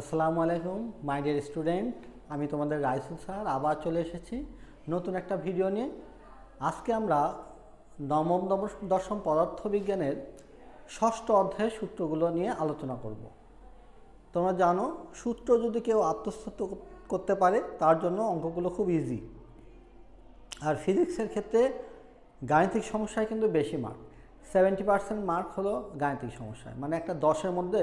আসসালামু আলাইকুম, my dear student, আমি তোমাদের রাইসুল স্যার, আবার চলে এসেছি নতুন একটা ভিডিও নিয়ে। আজকে আমরা নবম দশম পদার্থবিজ্ঞানের ষষ্ঠ অধ্যায়ের সূত্রগুলো নিয়ে আলোচনা করব। তোমরা জানো, সূত্র যদি কেউ আত্মস্থ করতে পারে, তার জন্য অঙ্কগুলো খুব ইজি আর ফিজিক্সের ক্ষেত্রে গাণিতিক সমস্যায় কিন্তু বেশি মার্ক সেভেন্টি পার্সেন্ট মার্ক হলো গাণিতিক সমস্যায় মানে একটা দশের মধ্যে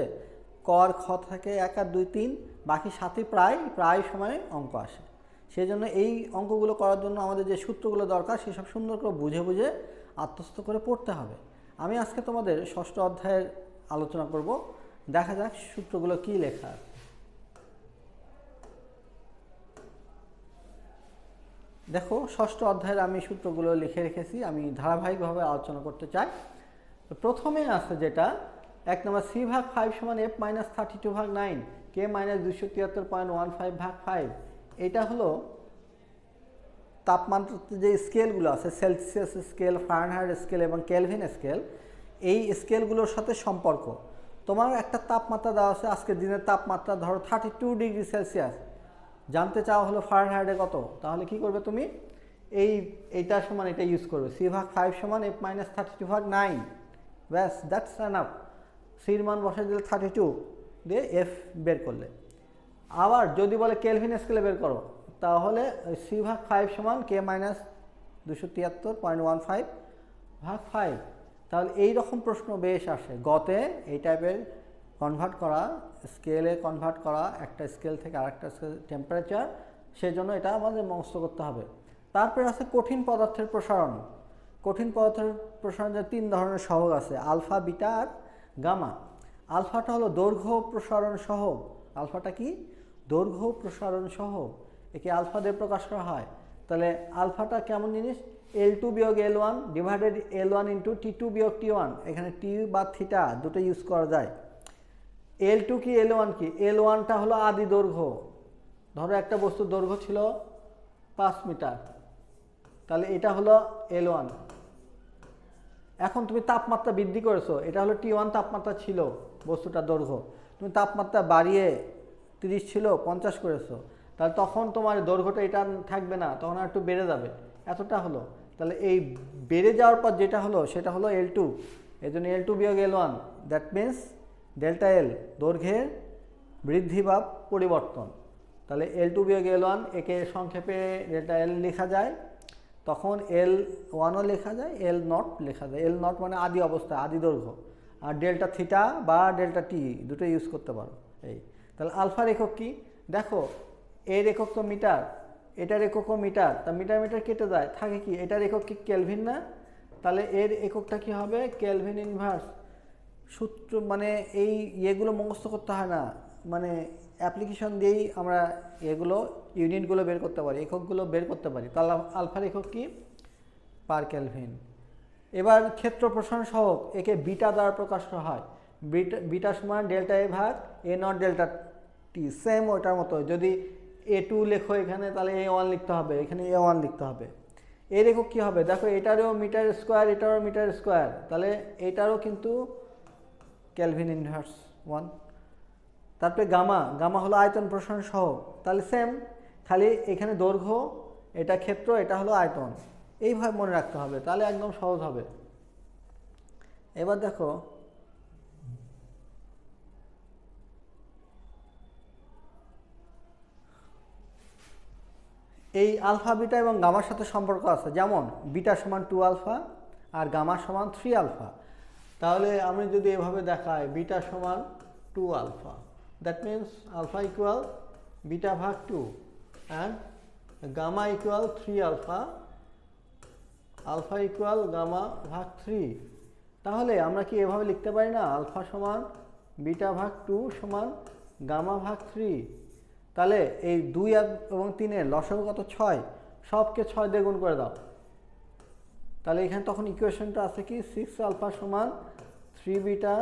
কর, খ থেকে এক আর দুই তিন, বাকি সাতই প্রায় প্রায় সময় অঙ্ক আসে। সেই জন্য এই অঙ্কগুলো করার জন্য আমাদের যে সূত্রগুলো দরকার, সেসব সুন্দর করে বুঝে বুঝে আত্মস্থ করে পড়তে হবে। আমি আজকে তোমাদের ষষ্ঠ অধ্যায়ের আলোচনা করব। দেখা যাক সূত্রগুলো কী লেখা আছে। দেখো, ষষ্ঠ অধ্যায়ের আমি সূত্রগুলো লিখে রেখেছি, আমি ধারাবাহিকভাবে আলোচনা করতে চাই। প্রথমে আছে যেটা এক নম্বর সি ভাগ ফাইভ সমান এফ মাইনাস থার্টি টু ভাগ নাইন কে মাইনাস দুশো তিয়াত্তর পয়েন্ট ওয়ান ফাইভ ভাগ ফাইভ এটা হলো তাপমাত্রাতে যে স্কেলগুলো আছে সেলসিয়াস স্কেল ফারেনহাইট স্কেল এবং কেলভিন স্কেল এই স্কেলগুলোর সাথে সম্পর্ক। তোমার একটা তাপমাত্রা দেওয়া আছে, আজকের দিনের তাপমাত্রা ধরো থার্টি টু ডিগ্রি সেলসিয়াস জানতে চাওয়া হলো ফারেনহাইটে কত, তাহলে কি করবে তুমি? এই, এইটা সমান এটা ইউজ করবে, সি ভাগ ফাইভ সমান এফ মাইনাস থার্টি টু ভাগ নাইন ব্যাস দ্যাটস আপ সির মান বসাই দিলে থার্টি টু দিয়ে এফ বের করলে। আবার যদি বলে কেলভিন স্কেলে বের করো, তাহলে সি ভাগ ফাইভ সমান কে মাইনাস দুশো তিয়াত্তর পয়েন্ট ওয়ান ফাইভ ভাগ ফাইভ তাহলে এই রকম প্রশ্ন বেশ আসে। গতে এই টাইপের কনভার্ট করা স্কেলে কনভার্ট করা, একটা স্কেল থেকে আরেকটা স্কেল টেম্পারেচার সেই জন্য এটা আমাদের মুখস্থ করতে হবে। তারপরে আছে কঠিন পদার্থের প্রসারণ। কঠিন পদার্থের প্রসারণের তিন ধরনের সহগ আছে। আলফা, বিটা আর গামা। আলফাটা হলো দৈর্ঘ্য প্রসারণ সহ। আলফাটা কি? দৈর্ঘ্য প্রসারণ সহগ একে আলফা দিয়ে প্রকাশ করা হয়। তাহলে আলফাটা কেমন জিনিস? এল টু বিয়োগ L one divided L one into T two বিয়োগ টি ওয়ান। এখানে টি বা থিটা দুটো ইউজ করা যায়। এল টু কি? এল ওয়ান কি? এল ওয়ানটা হলো আদি দৈর্ঘ্য। ধরো একটা বস্তুর দৈর্ঘ্য ছিল পাঁচ মিটার। তাহলে এটা হলো এল ওয়ান। এখন তুমি তাপমাত্রা বৃদ্ধি করেছ, এটা হলো টি ওয়ান তাপমাত্রা ছিল বস্তুটার দৈর্ঘ্য। তুমি তাপমাত্রা বাড়িয়ে তিরিশ ছিল, পঞ্চাশ করেছ, তাহলে তখন তোমার দৈর্ঘ্যটা এটা থাকবে না, তখন আর একটু বেড়ে যাবে। এতটা হলো। তাহলে এই বেড়ে যাওয়ার পর যেটা হলো, সেটা হলো এল টু এই জন্য এল টু বিয়োগ L one that means delta L দৈর্ঘ্যের বৃদ্ধি বা পরিবর্তন। তাহলে এল টু বিয়োগ এল ওয়ান একে সংক্ষেপে ডেল্টা এল লেখা যায়। তখন এল ওয়ানও লেখা যায় এল নট লেখা যায়। এল নট মানে আদি অবস্থা, আদি দৈর্ঘ্য। আর ডেল্টা থিটা বা ডেল্টা টি দুটো ইউজ করতে পারো। এই। তাহলে আলফার একক কি? দেখো, এর একক তো মিটার, এটার এককও মিটার। তা মিটার মিটার কেটে যায় থাকে কি, এটার একক কি কেলভিন না? তাহলে এর এককটা কি হবে? কেলভিন ইনভার্স সূত্র মানে এই ইয়েগুলো মুখস্থ করতে হয় না। মানে অ্যাপ্লিকেশন দিয়েই আমরা এগুলো ইউনিটগুলো বের করতে পারি এককগুলো বের করতে পারি। তাহলে আলফার একক কি? পার ক্যালভিন এবার ক্ষেত্র প্রসারণ সহক একে বিটা দ্বারা প্রকাশ করা হয়। বিটা বিটা সমান ডেল্টা এ ভাগ A naught delta T same ওটার মতো। যদি এ টু লেখো এখানে, তাহলে এ ওয়ান লিখতে হবে। এখানে এ ওয়ান লিখতে হবে। এর একক কী হবে? দেখো, এটারও মিটার স্কোয়ার এটারও মিটার স্কোয়ার তাহলে এটারও কিন্তু ক্যালভিন ইনভার্স ওয়ান তারপরে গামা গামা হলো আয়তন প্রসারণ সহ। তাহলে সেম খালি এখানে দৈর্ঘ্য, এটা ক্ষেত্র, এটা হলো আয়তন। এইভাবে মনে রাখতে হবে, তাহলে একদম সহজ হবে। এবার দেখো, এই আলফা, বিটা এবং গামার সাথে সম্পর্ক আছে। যেমন, বিটা সমান টু আলফা আর গামা সমান থ্রি আলফা। তাহলে আমি যদি এভাবে দেখাই, বিটা সমান two alpha. That means alpha equal beta ভাগ two and gamma equal three alpha alpha equal gamma ভাগ থ্রি তাহলে আমরা কি এভাবে লিখতে পারি না? আলফা সমান বিটা ভাগ টু সমান গামা ভাগ থ্রি তাহলে এই দুই এবং তিনের লসাগু কত? ছয়। সবকে ছয় দিয়ে গুণ করে দাও। তাহলে এখানে তখন ইকুয়েশনটা আছে কি? সিক্স আলফা সমান থ্রি বিটা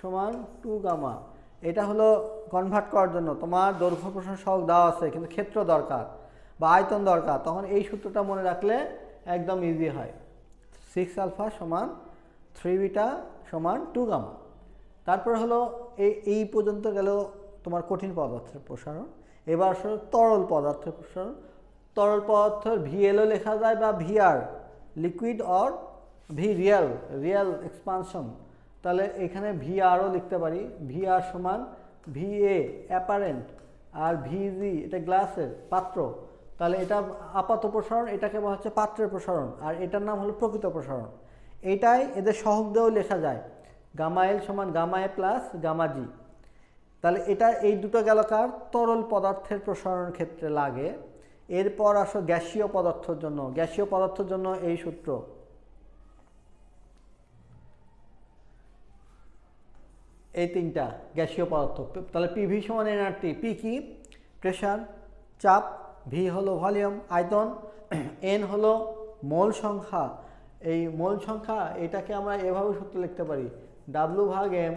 সমান টু গামা এটা হলো কনভার্ট করার জন্য। তোমার দৈর্ঘ্য প্রসারণ সহগ দেওয়া আছে, কিন্তু ক্ষেত্র দরকার বা আয়তন দরকার। তখন এই সূত্রটা মনে রাখলে একদম ইজি হয়। সিক্স আলফা সমান থ্রি বিটা সমান টু গামা তারপর হলো এই এই পর্যন্ত গেল তোমার কঠিন পদার্থের প্রসারণ। এবার আসলে তরল পদার্থের প্রসারণ। তরল পদার্থের ভিএলও লেখা যায় বা VR liquid or V real real expansion তাহলে এখানে ভি আরও লিখতে পারি। ভি আর সমান ভি এ অ্যাপারেন্ট আর ভিজি এটা গ্লাসের পাত্র। তাহলে এটা আপাত প্রসারণ, এটাকে বলা হচ্ছে পাত্রের প্রসারণ, আর এটার নাম হলো প্রকৃত প্রসারণ। এটাই এদের সহগ দিয়েও লেখা যায়। গামা এল সমান gamma A plus gamma G তাহলে এটা এই দুটো গেলকার তরল পদার্থের প্রসারণের ক্ষেত্রে লাগে। এরপর আসো গ্যাসীয় পদার্থের জন্য। গ্যাসীয় পদার্থের জন্য এই সূত্র। এই তিনটা গ্যাসীয় পদার্থ। তাহলে পিভি সমান এনআরটি পি কি? প্রেশার চাপ ভি হলো ভলিউম আয়তন এন হলো মোল সংখ্যা। এই মোল সংখ্যা, এটাকে আমরা এভাবে সূত্র লিখতে পারি। ডাব্লু ভাগ এম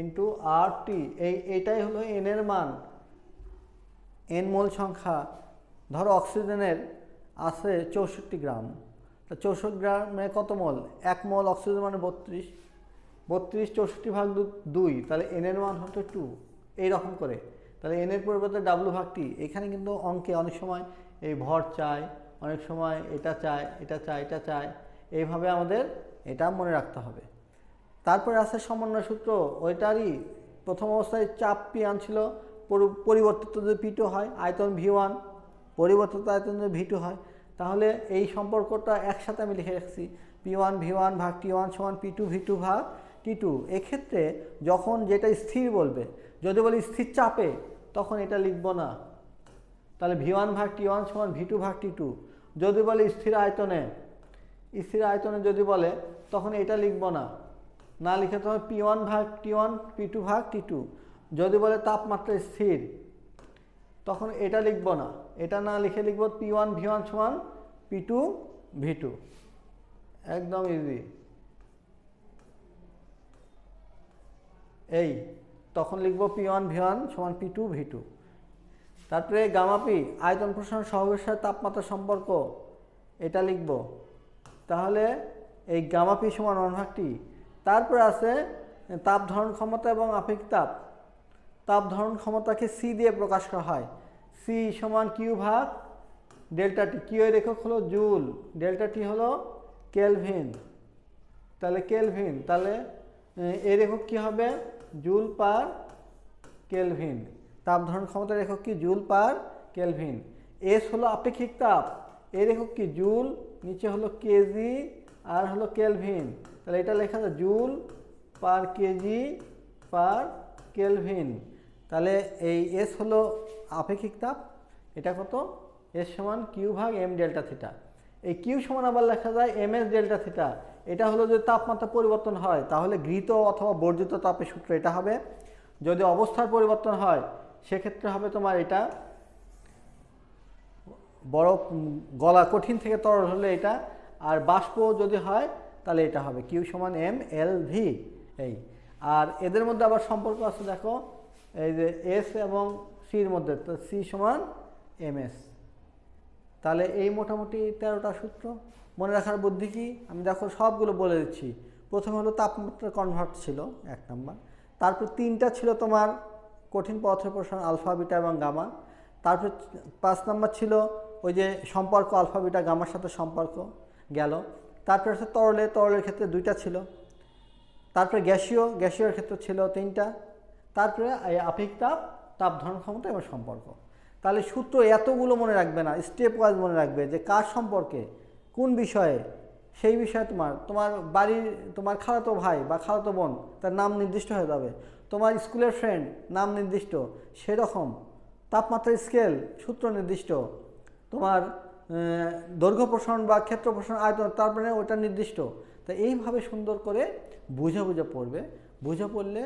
ইন্টু আর টি এই এটাই হলো এন এর মান। এন মোল সংখ্যা, ধরো অক্সিজেনের আছে চৌষট্টি গ্রাম। তা চৌষট্টি গ্রামে কত মোল? এক মোল অক্সিজেন মানে বত্রিশ। বত্রিশ, চৌষট্টি ভাগ দুই, তাহলে এন এর মান টু এইরকম করে। তাহলে এন এর পরিবর্তে ডাব্লু ভাগ টি এখানে কিন্তু অঙ্কে অনেক সময় এই ভর চায়, অনেক সময় এটা চায় এটা চায় এটা চায়, এইভাবে আমাদের এটা মনে রাখতে হবে। তারপরে আছে সমন্বয় সূত্র, ওইটারই প্রথম অবস্থায় চাপ পি আন ছিল পরি- পরিবর্তিত যদি পি হয়, আয়তন ভি ওয়ান পরিবর্তিত আয়তন যদি ভি টু হয়, তাহলে এই সম্পর্কটা একসাথে আমি লিখে রাখছি পি ওয়ান ভি ওয়ান ভাগ টি ওয়ান সমান পি টু ভি টু ভাগ টি টু এক্ষেত্রে যখন যেটা স্থির বলবে, যদি বলি স্থির চাপে, তখন এটা লিখব না। তাহলে ভি ওয়ান ভাগ টি ওয়ান সমান ভি টু ভাগ টি টু যদি বলে স্থির আয়তনে স্থির আয়তনে যদি বলে, তখন এটা লিখব না। না লিখে তখন পি ওয়ান ভাগ টি ওয়ান পি টু ভাগ টি টু যদি বলে তাপমাত্রা স্থির, তখন এটা লিখব না। এটা না লিখে লিখব পি ওয়ান ভি ওয়ান সমান পি টু ভি টু একদম ইজি এই, তখন লিখব পি ওয়ান ভি ওয়ান সমান পি টু ভি টু। তারপরে গামাপি আয়তন প্রসারণ সহগের সাথে তাপমাত্রা সম্পর্ক, এটা লিখব। তাহলে এই গামাপি সমান অনভাগটি তারপরে আছে তাপ ধারণ ক্ষমতা এবং আপেক তাপ। তাপ ধারণ ক্ষমতাকে সি দিয়ে প্রকাশ করা হয়। সি সমান কিউ ভাগ ডেল্টা টি। কিউ একক হলো জুল, ডেল্টা টি হলো কেলভিন। তাহলে কেলভিন, তাহলে এ রেখক কী হবে? Joule per Kelvin. তাপ ধারণ ক্ষমতার একক কি? Joule per kelvin. এস হলো আপেক্ষিক তাপ। এর একক কি? জুল, নিচে হলো কেজি, আর হলো কেলভিন। তাহলে এটা লেখা আছে joule per KG per Kelvin. তাহলে এই এস হলো আপেক্ষিক তাপ। এটা কত? এস সমান কিউ ভাগ এম ডেল্টা থিটা। এই কিউ সমান আবার লেখা যায় এম এস ডেল্টা থিটা। এটা হলো যদি তাপমাত্রা পরিবর্তন হয় তাহলে গৃহীত অথবা বর্জিত তাপের সূত্র এটা হবে। যদি অবস্থার পরিবর্তন হয় সেক্ষেত্রে হবে তোমার এটা উম, গলা কঠিন থেকে তরল হলে এটা আর বাষ্প যদি হয় তাহলে এটা হবে কিউ সমান এম এল ভি। এই আর এদের মধ্যে আবার সম্পর্ক আছে দেখো এই যে এস এবং সির মধ্যে তো সি সমান এম এস। তাহলে এই মোটামুটি তেরোটা সূত্র। মনে রাখার বুদ্ধি কি? আমি দেখো সবগুলো বলে দিচ্ছি। প্রথমে হলো তাপমাত্রা কনভার্ট ছিল, এক নম্বর। তারপর তিনটা ছিল তোমার কঠিন পদার্থের প্রসারণ আলফা, বিটা এবং গামা। তারপর পাঁচ নাম্বার ছিল ওই যে সম্পর্ক আলফা, বিটা, গামার সাথে সম্পর্ক গেল। তারপর হচ্ছে তরলে, তরলের ক্ষেত্রে দুইটা ছিল। তারপরে গ্যাসীয়, গ্যাসীয়র ক্ষেত্রে ছিল তিনটা। তারপরে এই আপেক্ষিক তাপ তাপ ধারণ ক্ষমতা এবং সম্পর্ক। তাহলে সূত্র এতগুলো মনে রাখবে না স্টেপ ওয়াইজ মনে রাখবে যে কার সম্পর্কে, কোন বিষয়ে, সেই বিষয়ে তোমার তোমার বাড়ির, তোমার খালাতো ভাই বা খালাতো বোন তার নাম নির্দিষ্ট হয়ে যাবে। তোমার স্কুলের ফ্রেন্ড নাম নির্দিষ্ট, সেরকম তাপমাত্রা স্কেল সূত্র নির্দিষ্ট। তোমার দৈর্ঘ্য প্রসারণ বা ক্ষেত্র প্রসারণ, আয়তন, তারপরে ওটা নির্দিষ্ট। তা এইভাবে সুন্দর করে বুঝে বুঝে পড়বে। বুঝে পড়লে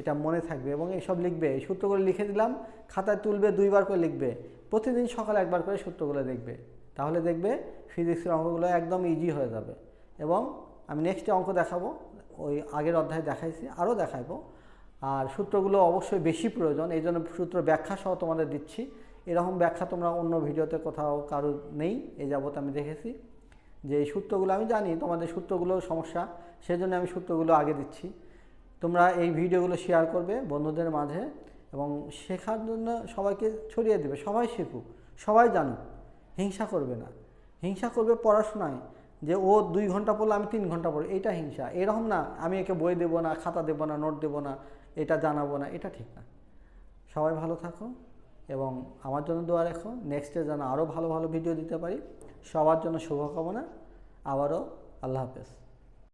এটা মনে থাকবে এবং এইসব লিখবে। এই সূত্রগুলো লিখে দিলাম, খাতায় তুলবে, দুইবার করে লিখবে। প্রতিদিন সকালে একবার করে সূত্রগুলো দেখবে। তাহলে দেখবে ফিজিক্সের অঙ্কগুলো একদম ইজি হয়ে যাবে। এবং আমি নেক্সটে অঙ্ক দেখাবো, ওই আগের অধ্যায়ে দেখাইছি, আরও দেখাবো আর সূত্রগুলো অবশ্যই বেশি প্রয়োজন, এই জন্য সূত্র ব্যাখ্যা সহ তোমাদের দিচ্ছি। এরকম ব্যাখ্যা তোমরা অন্য ভিডিওতে কোথাও কারও নেই এই যাবত আমি দেখেছি। যে এই সূত্রগুলো আমি জানি তোমাদের সূত্রগুলো সমস্যা, সেজন্য আমি সূত্রগুলো আগে দিচ্ছি। তোমরা এই ভিডিওগুলো শেয়ার করবে বন্ধুদের মাঝে এবং শেখার জন্য সবাইকে ছড়িয়ে দেবে। সবাই শিখুক, সবাই জানুক, হিংসা করবে না। হিংসা করবে পড়াশোনায় যে, ও দুই ঘণ্টা পড়লে, আমি তিন ঘণ্টা পড়ি। এটা হিংসা। এরকম না, আমি একে বই দেবো না, খাতা দেবো না, নোট দেবো না, এটা জানাব না। এটা ঠিক না। সবাই ভালো থাকো এবং আমার জন্য দোয়া রেখো নেক্সটে যেন আরও ভালো ভালো ভিডিও দিতে পারি। সবার জন্য শুভকামনা। আবারও আল্লাহ হাফেজ।